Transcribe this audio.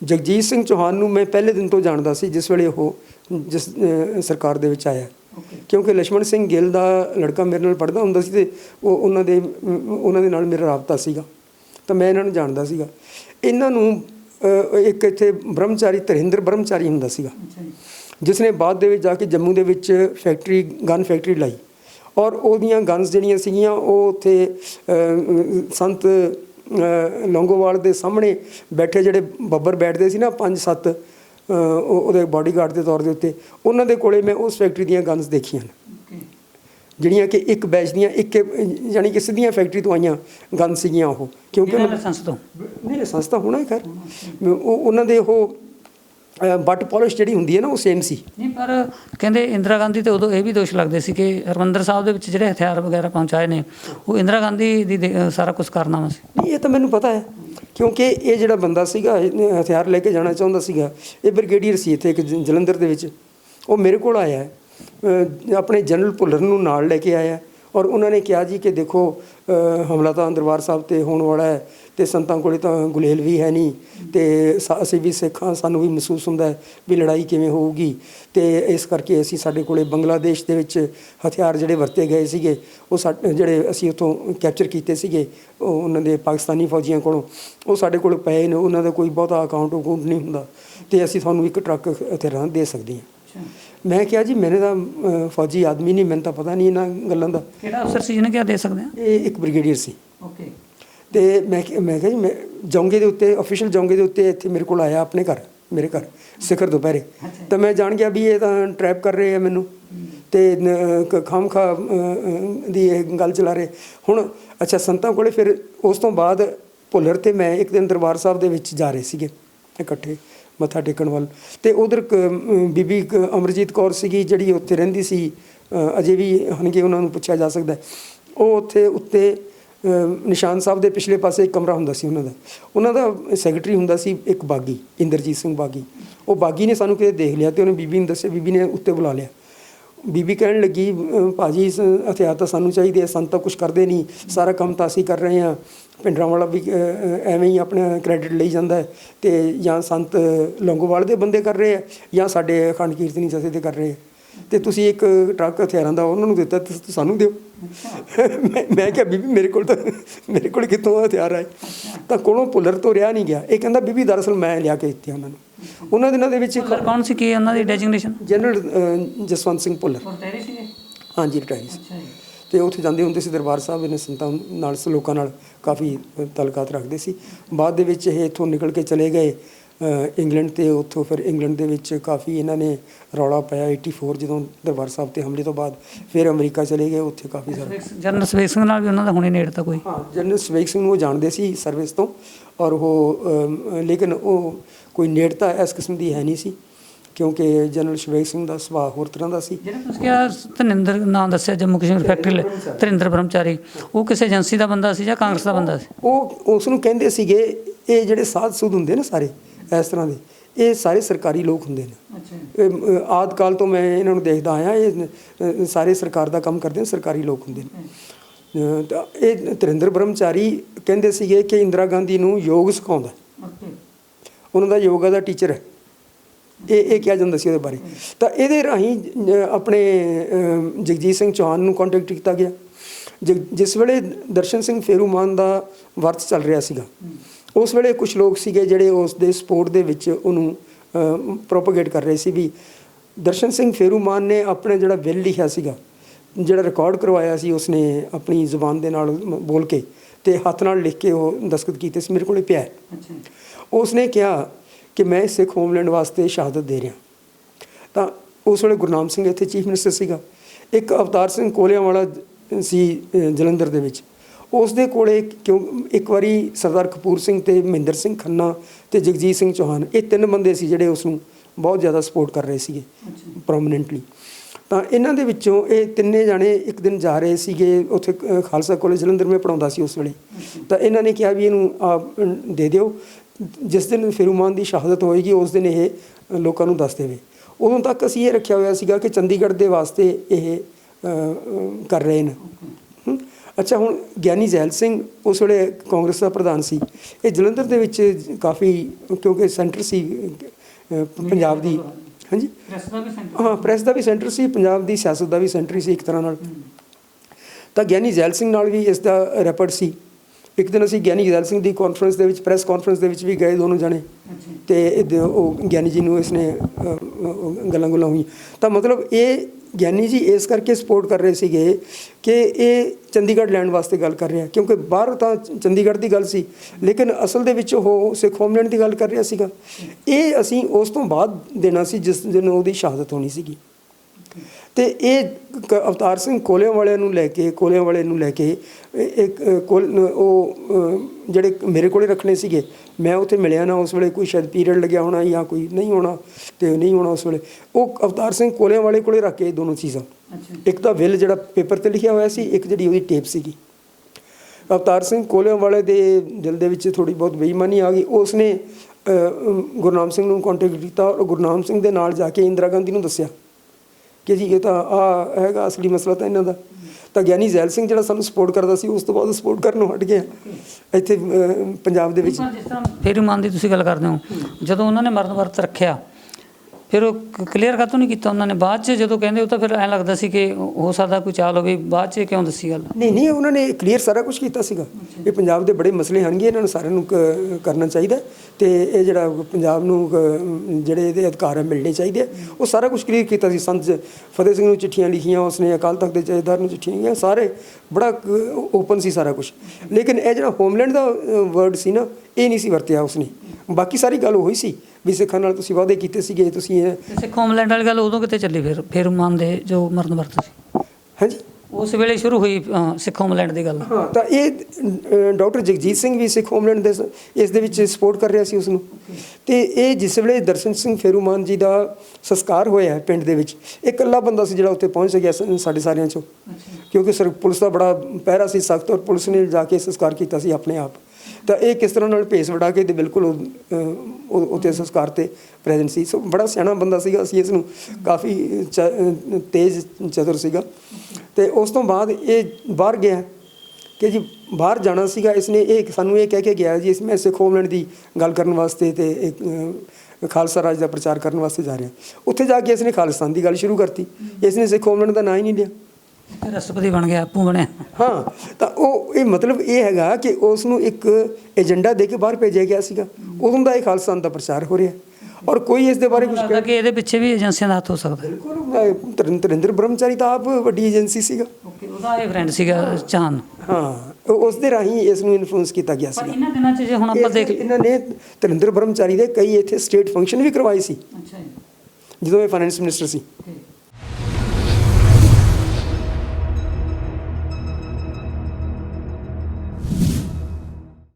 ਜਗਜੀਤ ਸਿੰਘ ਚੌਹਾਨ ਨੂੰ ਮੈਂ ਪਹਿਲੇ ਦਿਨ ਤੋਂ ਜਾਣਦਾ ਸੀ ਜਿਸ ਵੇਲੇ ਉਹ ਜਿਸ ਸਰਕਾਰ ਦੇ ਵਿੱਚ ਆਇਆ। ਕਿਉਂਕਿ ਲక్ష్మణ ਸਿੰਘ ਗਿੱਲ ਦਾ ਲੜਕਾ ਮੇਰੇ ਨਾਲ ਪੜਦਾ ਹੁੰਦਾ ਸੀ ਤੇ ਉਹ ਉਹਨਾਂ ਦੇ ਉਹਨਾਂ ਦੇ ਨਾਲ ਮੇਰਾ ਰਾਬਤਾ ਸੀਗਾ। ਤਾਂ ਮੈਂ ਇਹਨਾਂ ਨੂੰ ਜਾਣਦਾ ਸੀਗਾ। ਇਹਨਾਂ ਨੂੰ ਇੱਕ ਇੱਥੇ ਬ੍ਰਹਮਚਾਰੀ ਤਰਿੰਦਰ ਬ੍ਰਹਮਚਾਰੀ ਹੁੰਦਾ ਸੀਗਾ। ਜਿਸ ਨੇ ਬਾਅਦ ਦੇ ਵਿੱਚ ਜਾ ਕੇ ਜੰਮੂ ਦੇ ਵਿੱਚ ਫੈਕਟਰੀ ਗਨ ਫੈਕਟਰੀ ਲਾਈ। ਔਰ ਉਹਦੀਆਂ ਗਨਸ ਜਿਹੜੀਆਂ ਸੀਗੀਆਂ ਉਹ ਉੱਥੇ ਸੰਤ ਲੌਂਗੋਵਾਲ ਦੇ ਸਾਹਮਣੇ ਬੈਠੇ ਜਿਹੜੇ ਬੱਬਰ ਬੈਠਦੇ ਸੀ ਨਾ ਪੰਜ ਸੱਤ ਅਹ, ਉਹ- ਉਹਦੇ ਬਾਡੀਗਾਰਡ ਦੇ ਤੌਰ ਦੇ ਉੱਤੇ ਉਹਨਾਂ ਦੇ ਕੋਲੇ ਮੈਂ ਉਸ ਫੈਕਟਰੀ ਦੀਆਂ ਗਨਸ ਦੇਖੀਆਂ ਜਿਹੜੀਆਂ ਕਿ ਇੱਕ ਬੈਚ ਦੀਆਂ ਇੱਕ ਯਾਨੀ ਕਿ ਸਿੱਧੀਆਂ ਫੈਕਟਰੀ ਤੋਂ ਆਈਆਂ ਗਨ ਸੀਗੀਆਂ ਉਹ ਕਿਉਂਕਿ ਉਹਨਾਂ ਲਾਇਸੈਂਸ ਤੋਂ? ਨਹੀਂ ਸੰਸਥਾ ਹੋਣਾ ਹੀ ਖੈਰ। ਉਹ ਉਹਨਾਂ ਦੇ ਉਹ ਬੱਟ ਪਾਲਿਸ਼ ਜਿਹੜੀ ਹੁੰਦੀ ਹੈ ਨਾ ਉਹ ਸੇਮ ਸੀ। ਨਹੀਂ ਪਰ ਕਹਿੰਦੇ ਇੰਦਰਾ ਗਾਂਧੀ ਤੇ ਉਦੋਂ ਇਹ ਵੀ ਦੋਸ਼ ਲੱਗਦੇ ਸੀ ਕਿ ਹਰਮੰਦਰ ਸਾਹਿਬ ਦੇ ਵਿੱਚ ਜਿਹੜੇ ਹਥਿਆਰ ਵਗੈਰਾ ਪਹੁੰਚਾਏ ਨੇ ਉਹ ਇੰਦਰਾ ਗਾਂਧੀ ਦੀ ਸਾਰਾ ਕੁਝ ਕਾਰਨਾਮਾ ਸੀ। ਨਹੀਂ ਇਹ ਤਾਂ ਮੈਨੂੰ ਪਤਾ ਹੈ ਕਿਉਂਕਿ ਇਹ ਜਿਹੜਾ ਬੰਦਾ ਸੀਗਾ ਇਹਨੇ ਹਥਿਆਰ ਲੈ ਕੇ ਜਾਣਾ ਚਾਹੁੰਦਾ ਸੀਗਾ ਇਹ ਬ੍ਰਿਗੇਡੀਅਰ ਸੀ ਇੱਥੇ ਇੱਕ ਜਲੰਧਰ ਦੇ ਵਿੱਚ। ਉਹ ਮੇਰੇ ਕੋਲ ਆਇਆ ਆਪਣੇ ਜਨਰਲ ਭੁੱਲਰ ਨੂੰ ਨਾਲ ਲੈ ਕੇ ਆਇਆ ਔਰ ਉਹਨਾਂ ਨੇ ਕਿਹਾ ਜੀ ਕਿ ਦੇਖੋ ਹਮਲਾ ਤਾਂ ਦਰਬਾਰ ਸਾਹਿਬ ਤੇ ਹੋਣ ਵਾਲਾ ਹੈ ਤੇ ਸੰਤਾਂ ਕੋਲੇ ਤਾਂ ਗੁਲੇਲ ਵੀ ਹੈ ਨਹੀਂ ਤੇ ਸਾ- ਅਸੀਂ ਵੀ ਸਿੱਖਾਂ, ਸਾਨੂੰ ਵੀ ਮਹਿਸੂਸ ਹੁੰਦਾ ਵੀ ਲੜਾਈ ਕਿਵੇਂ ਹੋਊਗੀ ਤੇ ਇਸ ਕਰਕੇ ਅਸੀਂ ਸਾਡੇ ਕੋਲੇ ਬੰਗਲਾਦੇਸ਼ ਦੇ ਵਿੱਚ ਹਥਿਆਰ ਜਿਹੜੇ ਵਰਤੇ ਗਏ ਸੀਗੇ, ਉਹ ਸਾ- ਜਿਹੜੇ ਅਸੀਂ ਉੱਥੋਂ ਕੈਪਚਰ ਕੀਤੇ ਸੀਗੇ, ਉਹ ਉਹਨਾਂ ਦੇ ਪਾਕਿਸਤਾਨੀ ਫੌਜੀਆਂ ਕੋਲੋਂ, ਉਹ ਸਾਡੇ ਕੋਲ ਪਏ ਨੇ, ਉਹਨਾਂ ਦਾ ਕੋਈ ਬਹੁਤਾ ਅਕਾਊਂਟ ਅਕਾਊਂਟ ਨਹੀਂ ਹੁੰਦਾ ਤੇ ਅਸੀਂ ਤੁਹਾਨੂੰ ਇੱਕ ਟਰੱਕ ਹਥਿਆਰਾਂ ਦੇ ਸਕਦੇ ਹਾਂ। ਮੈਂ ਕਿਹਾ ਜੀ ਮੈਨੇ ਤਾਂ ਅਹ, ਫੌਜੀ ਆਦਮੀ ਨਹੀਂ ਮੈਨੂੰ ਤਾਂ ਪਤਾ ਨਹੀਂ ਇਹਨਾਂ ਗੱਲਾਂ ਦਾ। ਕਿਹੜਾ ਅਫਸਰ ਸੀ ਜਿਹਨੇ ਕਿਹਾ ਦੇ ਸਕਦੇ ਆ? ਇਹ ਇੱਕ ਬ੍ਰਿਗੇਡੀਅਰ ਸੀ। ਓਕੇ। ਤੇ ਮੈਂ ਕਿ- ਮੈਂ ਕਿਹਾ ਜੀ ਮੈਂ ਜੌਂਗੇ ਦੇ ਉੱਤੇ ਅਫੀਸ਼ੀਅਲ ਜੌਂਗੇ ਦੇ ਉੱਤੇ ਇੱਥੇ ਮੇਰੇ ਕੋਲ ਆਇਆ ਆਪਣੇ ਘਰ ਮੇਰੇ ਘਰ ਸਿਖਰ ਦੁਪਹਿਰੇ। ਤਾਂ ਮੈਂ ਜਾਣ ਗਿਆ ਵੀ ਇਹ ਤਾਂ ਟਰੈਪ ਕਰ ਰਹੇ ਆ ਮੈਨੂੰ। ਤੇ ਖਾਮਖਾ ਦੀ ਇਹ ਗੱਲ ਚਲਾ ਰਹੇ। ਹੁਣ ਅੱਛਾ ਸੰਤਾਂ ਕੋਲੇ ਫਿਰ ਉਸ ਤੋਂ ਬਾਅਦ ਭੁੱਲਰ ਤੇ ਮੈਂ ਇੱਕ ਦਿਨ ਦਰਬਾਰ ਸਾਹਿਬ ਦੇ ਵਿੱਚ ਜਾ ਰਹੇ ਸੀਗੇ ਇਕੱਠੇ। ਮੱਥਾ ਟੇਕਣ ਵੱਲ। ਤੇ ਉਧਰ ਬੀਬੀ ਕ- ਅਮਰਜੀਤ ਕੌਰ ਸੀਗੀ ਜਿਹੜੀ ਉੱਥੇ ਰਹਿੰਦੀ ਸੀ ਅਜੇ ਵੀ ਹਨਕੇ ਉਹਨਾਂ ਨੂੰ ਪੁੱਛਿਆ ਜਾ ਸਕਦਾ ਉਹ ਉੱਥੇ ਉੱਤੇ ਨਿਸ਼ਾਨ ਸਾਹਿਬ ਦੇ ਪਿਛਲੇ ਪਾਸੇ ਇੱਕ ਕਮਰਾ ਹੁੰਦਾ ਸੀ ਉਹਨਾਂ ਦਾ। ਉਹਨਾਂ ਦਾ ਸੈਕਟਰੀ ਹੁੰਦਾ ਸੀ ਇੱਕ ਬਾਗੀ ਇੰਦਰਜੀਤ ਸਿੰਘ ਬਾਗੀ। ਉਹ ਬਾਗੀ ਨੇ ਸਾਨੂੰ ਕਿਤੇ ਦੇਖ ਲਿਆ ਤੇ ਉਹਨੇ ਬੀਬੀ ਨੂੰ ਦੱਸਿਆ ਬੀਬੀ ਨੇ ਉੱਤੇ ਬੁਲਾ ਲਿਆ। ਬੀਬੀ ਕਹਿਣ ਲੱਗੀ ਅ, ਭਾਜੀ ਇਸ ਹਥਿਆਰ ਤਾਂ ਸਾਨੂੰ ਚਾਹੀਦੇ ਆ ਸਾਨੂੰ ਤਾਂ ਕੁਝ ਕਰਦੇ ਨਹੀਂ ਸਾਰਾ ਕੰਮ ਤਾਂ ਅਸੀਂ ਕਰ ਰਹੇ ਹਾਂ। ਪਿੰਡਰਾਂ ਵਾਲਾ ਵੀ ਐਵੇਂ ਹੀ ਆਪਣਾ ਕ੍ਰੈਡਿਟ ਲਈ ਜਾਂਦਾ ਤੇ ਜਾਂ ਸੰਤ ਲੌਂਗੋਵਾਲ ਦੇ ਬੰਦੇ ਕਰ ਰਹੇ ਆ ਜਾਂ ਸਾਡੇ ਅਖੰਡ ਕੀਰਤਨੀ ਜਥੇ ਦੇ ਕਰ ਰਹੇ ਆ। ਤੇ ਤੁਸੀਂ ਇੱਕ ਟਰੱਕ ਹਥਿਆਰਾਂ ਦਾ ਉਹਨਾਂ ਨੂੰ ਦਿੱਤਾ ਤੁਸੀਂ ਸਾਨੂੰ ਦਿਓ। ਮੈਂ ਮੈਂ ਕਿਹਾ ਬੀਬੀ ਮੇਰੇ ਕੋਲ ਤਾਂ ਮੇਰੇ ਕੋਲ ਕਿੱਥੋਂ ਹਥਿਆਰ ਆਏ? ਤਾਂ ਕੋਲੋਂ ਭੁੱਲਰ ਤੋਂ ਰਿਹਾ ਨਹੀਂ ਗਿਆ। ਇਹ ਕਹਿੰਦਾ ਬੀਬੀ ਦਰਅਸਲ ਮੈਂ ਲਿਆ ਕੇ ਦਿੱਤੇ ਉਹਨਾਂ ਨੂੰ। ਉਹਨਾਂ ਦਿਨਾਂ ਦੇ ਵਿੱਚ ਕੌਣ ਸੀ? ਕੀ ਉਹਨਾਂ ਦੀ ਡੈਜਿਗਨੇਸ਼ਨ ਜਨਰਲ ਜਸਵੰਤ ਸਿੰਘ ਸੀਗੇ? ਹਾਂਜੀ ਰਿਟਾਇਰ ਸੀ। ਅੱਛਾ ਜੀ। ਤੇ ਉੱਥੇ ਜਾਂਦੇ ਹੁੰਦੇ ਸੀ ਦਰਬਾਰ ਸਾਹਿਬ ਇਹਨੇ ਸੰਤਾਂ ਨਾਲ ਲੋਕਾਂ ਨਾਲ ਕਾਫੀ ਤਾਲੁਕਾਤ ਰੱਖਦੇ ਸੀ। ਬਾਅਦ ਦੇ ਵਿੱਚ ਇਹ ਇੱਥੋਂ ਨਿਕਲ ਕੇ ਚਲੇ ਗਏ ਇੰਗਲੈਂਡ ਤੇ ਉੱਥੋਂ ਫਿਰ ਇੰਗਲੈਂਡ ਦੇ ਵਿੱਚ ਕਾਫੀ ਇਹਨਾਂ ਨੇ ਰੌਲਾ ਪਾਇਆ 84 ਜਦੋਂ ਦਰਬਾਰ ਸਾਹਿਬ ਤੇ ਹਮਲੇ ਤੋਂ ਬਾਅਦ ਫਿਰ ਅਮਰੀਕਾ ਚਲੇ ਗਏ ਉੱਥੇ ਕਾਫੀ ਸਾਰਾ ਜਨਰਲ ਸਵੇਕ ਸਿੰਘ ਨਾਲ ਵੀ ਉਹਨਾਂ ਦਾ ਹੁਣੇ ਨੇੜਤਾ ਕੋਈ? ਹਾਂ ਜਨਰਲ ਸਵੇਕ ਸਿੰਘ ਨੂੰ ਉਹ ਜਾਣਦੇ ਸੀ ਸਰਵਿਸ ਤੋਂ ਔਰ ਉਹ ਲੇਕਿਨ ਉਹ ਕੋਈ ਨੇੜਤਾ ਇਸ ਕਿਸਮ ਦੀ ਹੈ ਨਹੀਂ ਸੀ। ਕਿਉਂਕਿ ਜਨਰਲ ਸਵੇਕ ਸਿੰਘ ਦਾ ਸੁਭਾਅ ਹੋਰ ਤਰ੍ਹਾਂ ਦਾ ਸੀ। ਜਿਹੜਾ ਤੁਸੀਂ ਕਿਹਾ ਧਨਿੰਦਰ ਨਾਮ ਦੱਸਿਆ ਜੰਮੂ ਕਸ਼ਮੀਰ ਫੈਕਟਰੀ ਲਈ ਧਰਿੰਦਰ ਬ੍ਰਹਮਚਾਰੀ। ਉਹ ਕਿਸੇ ਏਜੰਸੀ ਦਾ ਬੰਦਾ ਸੀ ਜਾਂ ਕਾਂਗਰਸ ਦਾ ਬੰਦਾ ਸੀ? ਉਹ ਉਸ ਨੂੰ ਕਹਿੰਦੇ ਸੀਗੇ ਇਹ ਜਿਹੜੇ ਸਾਧ ਸੁਧ ਹੁੰਦੇ ਨੇ ਸਾਰੇ ਇਸ ਤਰ੍ਹਾਂ ਦੇ ਇਹ ਸਾਰੇ ਸਰਕਾਰੀ ਲੋਕ ਹੁੰਦੇ ਨੇ। ਅੱਛਾ ਇਹ, ਅ, ਆਦਿ ਕਾਲ ਤੋਂ ਮੈਂ ਇਹਨਾਂ ਨੂੰ ਦੇਖਦਾ ਆਇਆ ਇਹ ਸਾਰੇ ਸਰਕਾਰ ਦਾ ਕੰਮ ਕਰਦੇ ਨੇ ਸਰਕਾਰੀ ਲੋਕ ਹੁੰਦੇ ਨੇ। ਇਹ ਤਰਿੰਦਰ ਬ੍ਰਹਮਚਾਰੀ ਕਹਿੰਦੇ ਸੀਗੇ ਕਿ ਇੰਦਰਾ ਗਾਂਧੀ ਨੂੰ ਯੋਗ ਸਿਖਾਉਂਦਾ। ਉਹਨਾਂ ਦਾ ਯੋਗਾ ਦਾ ਟੀਚਰ ਹੈ। ਇਹ ਇਹ ਕਿਹਾ ਜਾਂਦਾ ਸੀ ਉਹਦੇ ਬਾਰੇ। ਤਾਂ ਇਹਦੇ ਰਾਹੀਂ ਆਪਣੇ ਜਗਜੀਤ ਸਿੰਘ ਚੌਹਾਨ ਨੂੰ ਕੰਟੈਕਟ ਕੀਤਾ ਗਿਆ। ਜਿਸ ਵੇਲੇ ਦਰਸ਼ਨ ਸਿੰਘ ਫੇਰੂਮਾਨ ਦਾ ਵਰਤ ਚੱਲ ਰਿਹਾ ਸੀਗਾ ਉਸ ਵੇਲੇ ਕੁਝ ਲੋਕ ਸੀਗੇ ਜਿਹੜੇ ਉਸ ਦੇ ਸਪੋਰਟ ਦੇ ਵਿੱਚ ਉਹਨੂੰ ਪ੍ਰੋਪਗੇਟ ਕਰ ਰਹੇ ਸੀ ਵੀ ਦਰਸ਼ਨ ਸਿੰਘ ਫੇਰੂਮਾਨ ਨੇ ਆਪਣੇ ਜਿਹੜਾ ਬਿੱਲ ਲਿਖਿਆ ਸੀਗਾ ਜਿਹੜਾ ਰਿਕਾਰਡ ਕਰਵਾਇਆ ਸੀ ਉਸਨੇ ਆਪਣੀ ਜ਼ੁਬਾਨ ਦੇ ਨਾਲ ਬੋਲ ਕੇ ਤੇ ਹੱਥ ਨਾਲ ਲਿਖ ਕੇ ਉਹ ਦਸਤਖਤ ਕੀਤੇ ਸੀ ਮੇਰੇ ਕੋਲੇ ਪਿਆ ਅੱਛਾ। ਉਸਨੇ ਕਿਹਾ ਕਿ ਮੈਂ ਸਿੱਖ ਹੋਮਲੈਂਡ ਵਾਸਤੇ ਸ਼ਹਾਦਤ ਦੇ ਰਿਹਾ। ਤਾਂ ਉਸ ਵੇਲੇ ਗੁਰਨਾਮ ਸਿੰਘ ਇੱਥੇ ਚੀਫ ਮਿਨਿਸਟਰ ਸੀਗਾ। ਇੱਕ ਅਵਤਾਰ ਸਿੰਘ ਕੋਲਿਆਂ ਵਾਲਾ ਸੀ ਜਲੰਧਰ ਦੇ ਵਿੱਚ। ਉਸ ਦੇ ਕੋਲੇ ਕਿਉਂ ਇੱਕ ਵਾਰੀ ਸਰਦਾਰ ਕਪੂਰ ਸਿੰਘ ਤੇ ਮਹਿੰਦਰ ਸਿੰਘ ਖੰਨਾ ਤੇ ਜਗਜੀਤ ਸਿੰਘ ਚੌਹਾਨ ਇਹ ਤਿੰਨ ਬੰਦੇ ਸੀ ਜਿਹੜੇ ਉਸ ਨੂੰ ਬਹੁਤ ਜ਼ਿਆਦਾ ਸਪੋਰਟ ਕਰ ਰਹੇ ਸੀਗੇ ਪ੍ਰੋਮਿਨੈਂਟਲੀ ਤਾਂ ਇਹਨਾਂ ਦੇ ਵਿੱਚੋਂ ਇਹ ਤਿੰਨੇ ਜਾਣੇ ਇੱਕ ਦਿਨ ਜਾ ਰਹੇ ਸੀਗੇ ਉੱਥੇ ਖਾਲਸਾ ਕਾਲਜ ਜਲੰਧਰ ਮੈਂ ਪੜਾਉਂਦਾ ਸੀ ਉਸ ਵੇਲੇ। ਤਾਂ ਇਹਨਾਂ ਨੇ ਕਿਹਾ ਵੀ ਇਹਨੂੰ ਆਪ ਦੇ ਦਿਓ। ਜਿਸ ਦਿਨ ਫਿਰੂਮਾਨ ਦੀ ਸ਼ਹਾਦਤ ਹੋਏਗੀ, ਉਸ ਦਿਨ ਇਹ ਲੋਕਾਂ ਨੂੰ ਦੱਸ ਦੇਵੇ। ਉਦੋਂ ਤੱਕ ਅਸੀਂ ਇਹ ਰੱਖਿਆ ਹੋਇਆ ਸੀਗਾ ਕਿ ਚੰਡੀਗੜ੍ਹ ਦੇ ਵਾਸਤੇ ਇਹ ਕਰ ਰਹੇ ਨੇ। ਅੱਛਾ, ਹੁਣ ਗਿਆਨੀ ਜ਼ੈਲ ਸਿੰਘ, ਉਸ ਵੇਲੇ ਕਾਂਗਰਸ ਦਾ ਪ੍ਰਧਾਨ ਸੀ। ਇਹ ਜਲੰਧਰ ਦੇ ਵਿੱਚ ਕਾਫੀ, ਕਿਉਂਕਿ ਸੈਂਟਰ ਸੀ ਪੰਜਾਬ ਦੀ। ਹਾਂਜੀ? ਪ੍ਰੈਸ ਦਾ ਵੀ ਸੈਂਟਰ ਹਾਂ, ਪ੍ਰੈਸ ਦਾ ਵੀ ਸੈਂਟਰ ਸੀ, ਪੰਜਾਬ ਦੀ ਸਿਆਸਤ ਦਾ ਵੀ ਸੈਂਟਰ ਹੀ ਸੀ ਇੱਕ ਤਰ੍ਹਾਂ ਨਾਲ। ਤਾਂ ਗਿਆਨੀ ਜ਼ੈਲ ਸਿੰਘ ਨਾਲ ਵੀ ਇਸ ਦਾ ਰੈਪਰਟ ਸੀ। ਇੱਕ ਦਿਨ ਅਸੀਂ ਗਿਆਨੀ ਜ਼ੈਲ ਸਿੰਘ ਦੀ ਕਾਨਫਰੰਸ ਦੇ ਵਿੱਚ ਪ੍ਰੈਸ ਕਾਨਫਰੰਸ ਦੇ ਵਿੱਚ ਵੀ ਗਏ ਦੋਨੋਂ ਜਣੇ। ਤੇ ਉਹ ਗਿਆਨੀ ਜੀ ਨੂੰ ਇਸਨੇ ਗੱਲਾਂ ਗੁੱਲਾਂ ਹੋਈ ਤਾਂ ਮਤਲਬ ਇਹ ਗਿਆਨੀ ਜੀ ਇਸ ਕਰਕੇ ਸਪੋਰਟ ਕਰ ਰਹੇ ਸੀਗੇ ਕਿ ਇਹ ਚੰਡੀਗੜ੍ਹ ਲੈਣ ਵਾਸਤੇ ਗੱਲ ਕਰ ਰਿਹਾ। ਕਿਉਂਕਿ ਬਾਹਰ ਤਾਂ ਚੰਡੀਗੜ੍ਹ ਦੀ ਗੱਲ ਸੀ ਲੇਕਿਨ ਅਸਲ ਦੇ ਵਿੱਚ ਉਹ ਸਿੱਖ ਹੋਮਲੈਂਡ ਦੀ ਗੱਲ ਕਰ ਰਿਹਾ ਸੀਗਾ। ਇਹ ਅਸੀਂ ਉਸ ਤੋਂ ਬਾਅਦ ਦੇਣਾ ਸੀ ਜਿਸ ਦਿਨ ਉਹਦੀ ਸ਼ਹਾਦਤ ਹੋਣੀ ਸੀਗੀ। ਤੇ ਇਹ ਅਵਤਾਰ ਸਿੰਘ ਕੋਲਿਆਂ ਵਾਲਿਆਂ ਨੂੰ ਲੈ ਕੇ ਕੋਲਿਆਂ ਵਾਲੇ ਨੂੰ ਲੈ ਕੇ ਇੱਕ ਕੋਲ ਉਹ ਜਿਹੜੇ ਮੇਰੇ ਕੋਲੇ ਰੱਖਣੇ ਸੀਗੇ ਮੈਂ ਉੱਥੇ ਮਿਲਿਆ ਨਾ ਉਸ ਵੇਲੇ ਕੋਈ ਸ਼ਾਇਦ ਪੀਰੀਅਡ ਲੱਗਿਆ ਹੋਣਾ ਜਾਂ ਕੋਈ ਨਹੀਂ ਹੋਣਾ ਤੇ ਨਹੀਂ ਹੋਣਾ ਉਸ ਵੇਲੇ। ਉਹ ਅਵਤਾਰ ਸਿੰਘ ਕੋਲਿਆਂ ਵਾਲੇ ਕੋਲੇ ਰੱਖ ਕੇ ਦੋਨੋਂ ਚੀਜ਼ਾਂ। ਇੱਕ ਤਾਂ ਵਿਲ ਜਿਹੜਾ ਪੇਪਰ ਤੇ ਲਿਖਿਆ ਹੋਇਆ ਸੀ ਇੱਕ ਜਿਹੜੀ ਉਹਦੀ ਟੇਪ ਸੀਗੀ। ਅਵਤਾਰ ਸਿੰਘ ਕੋਲਿਆਂ ਵਾਲੇ ਦੇ ਦਿਲ ਦੇ ਵਿੱਚ ਥੋੜੀ ਬਹੁਤ ਬੇਈਮਾਨੀ ਆ ਗਈ। ਉਸਨੇ ਅ, ਅਮ, ਗੁਰਨਾਮ ਸਿੰਘ ਨੂੰ ਕੰਟੈਕਟ ਕੀਤਾ ਔਰ ਗੁਰਨਾਮ ਸਿੰਘ ਦੇ ਨਾਲ ਜਾ ਕੇ ਇੰਦਰਾ ਗਾਂਧੀ ਨੂੰ ਦੱਸਿਆ। ਕਿ ਜੀ ਇਹ ਤਾਂ ਆ ਹੈਗਾ ਅਸਲੀ ਮਸਲਾ ਤਾਂ ਇਹਨਾਂ ਦਾ। ਤਾਂ ਗਿਆਨੀ ਜ਼ੈਲ ਸਿੰਘ ਜਿਹੜਾ ਸਾਨੂੰ ਸਪੋਰਟ ਕਰਦਾ ਸੀ, ਉਸ ਤੋਂ ਬਾਅਦ ਸਪੋਰਟ ਕਰਨ ਨੂੰ ਹਟ ਗਿਆ। ਇੱਥੇ ਪੰਜਾਬ ਦੇ ਵਿੱਚ। ਫਿਰ ਜਿਸ ਦੀ ਤੁਸੀਂ ਗੱਲ ਕਰਦੇ ਹੋ। ਜਦੋਂ ਉਹਨਾਂ ਨੇ ਮਰਨ ਵਰਤ ਰੱਖਿਆ ਫਿਰ ਉਹ ਕਲੀਅਰ ਕਾਤੋਂ ਨਹੀਂ ਕੀਤਾ ਉਹਨਾਂ ਨੇ। ਬਾਅਦ ਚ ਜਦੋਂ ਕਹਿੰਦੇ ਉਹ ਤਾਂ ਫਿਰ ਐਂ ਲੱਗਦਾ ਸੀ ਕਿ ਹੋ ਸਕਦਾ ਕੋਈ ਚਾਲ ਹੋਵੇ। ਬਾਅਦ ਚ ਕਿਉਂ ਦੱਸੀ ਗੱਲ? ਨਹੀਂ ਨਹੀਂ, ਉਹਨਾਂ ਨੇ ਕਲੀਅਰ ਸਾਰਾ ਕੁਝ ਕੀਤਾ ਸੀਗਾ। ਇਹ ਪੰਜਾਬ ਦੇ ਬੜੇ ਮਸਲੇ ਹਨਗੇ, ਇਹਨਾਂ ਨੂੰ ਸਾਰਿਆਂ ਨੂੰ ਕ- ਕਰਨਾ ਚਾਹੀਦਾ ਤੇ ਇਹ ਜਿਹੜਾ ਪੰਜਾਬ ਨੂੰ ਜਿਹੜੇ ਇਹਦੇ ਅਧਿਕਾਰ ਹੈ ਮਿਲਣੇ ਚਾਹੀਦੇ ਆ। ਉਹ ਸਾਰਾ ਕੁਝ ਕਲੀਅਰ ਕੀਤਾ ਸੀ। ਸੰਤ ਫਤਿਹ ਸਿੰਘ ਨੂੰ ਚਿੱਠੀਆਂ ਲਿਖੀਆਂ, ਉਸਨੇ ਅਕਾਲ ਤਖਤ ਦੇ ਜਥੇਦਾਰ ਨੂੰ ਚਿੱਠੀਆਂ ਲਿਖੀਆਂ। ਸਾਰੇ ਬੜਾ ਓਪਨ ਸੀ ਸਾਰਾ ਕੁਝ ਲੇਕਿਨ ਇਹ ਜਿਹੜਾ ਹੋਮਲੈਂਡ ਦਾ ਵਰਡ ਸੀ ਨਾ, ਇਹ ਨਹੀਂ ਸੀ ਵਰਤਿਆ ਉਸਨੇ। ਬਾਕੀ ਸਾਰੀ ਗੱਲ ਉਹੀ ਸੀ ਵੀ ਸਿੱਖਾਂ ਨਾਲ ਤੁਸੀਂ ਵਾਅਦੇ ਕੀਤੇ ਸੀਗੇ ਤੁਸੀਂ ਇਹ ਸਿੱਖ ਹੋਮਲੈਂਡ ਵਾਲੀ ਗੱਲ ਉਦੋਂ ਕਿਤੇ ਚੱਲੀ ਫਿਰ? ਫੇਰੂ ਮਾਨ ਦੇ ਜੋ ਮਰਨ ਵਰਤ ਸੀ। ਹਾਂਜੀ। ਉਸ ਵੇਲੇ ਸ਼ੁਰੂ ਹੋਈ ਅ, ਸਿੱਖ ਹੋਮਲੈਂਡ ਦੀ ਗੱਲ। ਹਾਂ ਤਾਂ ਇਹ ਅ, ਡਾਕਟਰ ਜਗਜੀਤ ਸਿੰਘ ਵੀ ਸਿੱਖ ਹੋਮਲੈਂਡ ਦੇ ਸ- ਇਸ ਦੇ ਵਿੱਚ ਸਪੋਰਟ ਕਰ ਰਿਹਾ ਸੀ ਉਸ ਨੂੰ ਤੇ ਇਹ ਜਿਸ ਵੇਲੇ ਦਰਸ਼ਨ ਸਿੰਘ ਫੇਰੂਮਾਨ ਜੀ ਦਾ ਸੰਸਕਾਰ ਹੋਇਆ ਹੈ ਪਿੰਡ ਦੇ ਵਿੱਚ ਇਹ ਇਕੱਲਾ ਬੰਦਾ ਸੀ ਜਿਹੜਾ ਉੱਥੇ ਪਹੁੰਚ ਗਿਆ ਸ- ਸਾਡੇ ਸਾਰਿਆਂ ਚੋਂ। ਕਿਉਂਕਿ ਸਰ ਪੁਲਿਸ ਦਾ ਬੜਾ ਪਹਿਰਾ ਸੀ ਸਖਤ ਔਰ ਪੁਲਿਸ ਨੇ ਜਾ ਕੇ ਸੰਸਕਾਰ ਕੀਤਾ ਸੀ ਆਪਣੇ ਆਪ। ਤਾਂ ਇਹ ਕਿਸ ਤਰ੍ਹਾਂ ਨਾਲ ਭੇਸ ਵੜਾ ਕੇ ਤੇ ਬਿਲਕੁਲ ਉਹ, ਉੱਥੇ ਸੰਸਕਾਰ ਤੇ ਪ੍ਰੈਜ਼ੈਂਟ ਸੀ। ਸੋ ਬੜਾ ਸਿਆਣਾ ਬੰਦਾ ਸੀਗਾ ਅਸੀਂ ਇਸ ਨੂੰ ਕਾਫੀ ਚ- ਤੇਜ਼ ਚਤੁਰ ਸੀਗਾ। ਤੇ ਉਸ ਤੋਂ ਬਾਅਦ ਇਹ ਬਾਹਰ ਗਿਆ ਕਿ ਜੀ ਬਾਹਰ ਜਾਣਾ ਸੀਗਾ ਇਸਨੇ ਇਹ ਸਾਨੂੰ ਇਹ ਕਹਿ ਕੇ ਗਿਆ ਜੀ ਇਸ ਮੈਂ ਸਿੱਖ ਹੋਮਲੈਂਡ ਦੀ ਗੱਲ ਕਰਨ ਵਾਸਤੇ ਤੇ ਖਾਲਸਾ ਰਾਜ ਦਾ ਪ੍ਰਚਾਰ ਕਰਨ ਵਾਸਤੇ ਜਾ ਰਿਹਾ। ਉੱਥੇ ਜਾ ਕੇ ਇਸਨੇ ਖਾਲਿਸਤਾਨ ਦੀ ਗੱਲ ਸ਼ੁਰੂ ਕਰਤੀ। ਇਸਨੇ ਸਿੱਖ ਹੋਮਲੈਂਡ ਦਾ ਨਾਂ ਹੀ ਨਹੀਂ ਲਿਆ। ਰਾਸ਼ਟਰਪਤੀ ਬਣ ਗਿਆ ਆਪੂ ਬਣਿਆ। ਹਾਂ ਤਾਂ ਉਹ ਇਹ ਮਤਲਬ ਇਹ ਹੈਗਾ ਕਿ ਉਸ ਨੂੰ ਇੱਕ ਏਜੰਡਾ ਦੇ ਕੇ ਬਾਹਰ ਭੇਜਿਆ ਗਿਆ ਸੀਗਾ। ਉਦੋਂ ਦਾ ਇਹ ਖਾਲਿਸਤਾਨ ਦਾ ਪ੍ਰਚਾਰ ਹੋ ਰਿਹਾ। ਔਰ ਕੋਈ ਇਸ ਦੇ ਬਾਰੇ ਕੁਝ ਲੱਗਦਾ ਕਿ ਇਹਦੇ ਪਿੱਛੇ ਵੀ ਏਜੰਸੀਆਂ ਦਾ ਹੱਥ ਹੋ ਸਕਦਾ। ਬਿਲਕੁਲ ਤਰਿੰ- ਤਰਿੰਦਰ ਬ੍ਰਹਮਚਾਰੀ ਤਾਂ ਆਪ ਵੱਡੀ ਏਜੰਸੀ ਸੀਗਾ। ਉਹਦਾ ਇਹ ਫਰੈਂਡ ਸੀਗਾ ਚਾਨ ਹਾਂ ਉਸ ਦੇ ਰਾਹੀਂ ਇਸ ਨੂੰ ਇਨਫਲੂਐਂਸ ਕੀਤਾ ਗਿਆ ਪਰ ਸੀਗਾ। ਇਹਨਾਂ ਦਿਨਾਂ 'ਚ ਜੇ ਹੁਣ ਆਪਾਂ ਦੇਖ ਇਹਨਾਂ ਨੇ ਤਰਿੰਦਰ ਬ੍ਰਹਮਚਾਰੀ ਦੇ ਕਈ ਇੱਥੇ ਸਟੇਟ ਫੰਕਸ਼ਨ ਵੀ ਕਰਵਾਏ ਸੀ। ਅੱਛਾ ਜੀ। ਜਦੋਂ ਇਹ ਫਾਈਨੈਂਸ ਮਿਨਿਸਟਰ ਸੀ।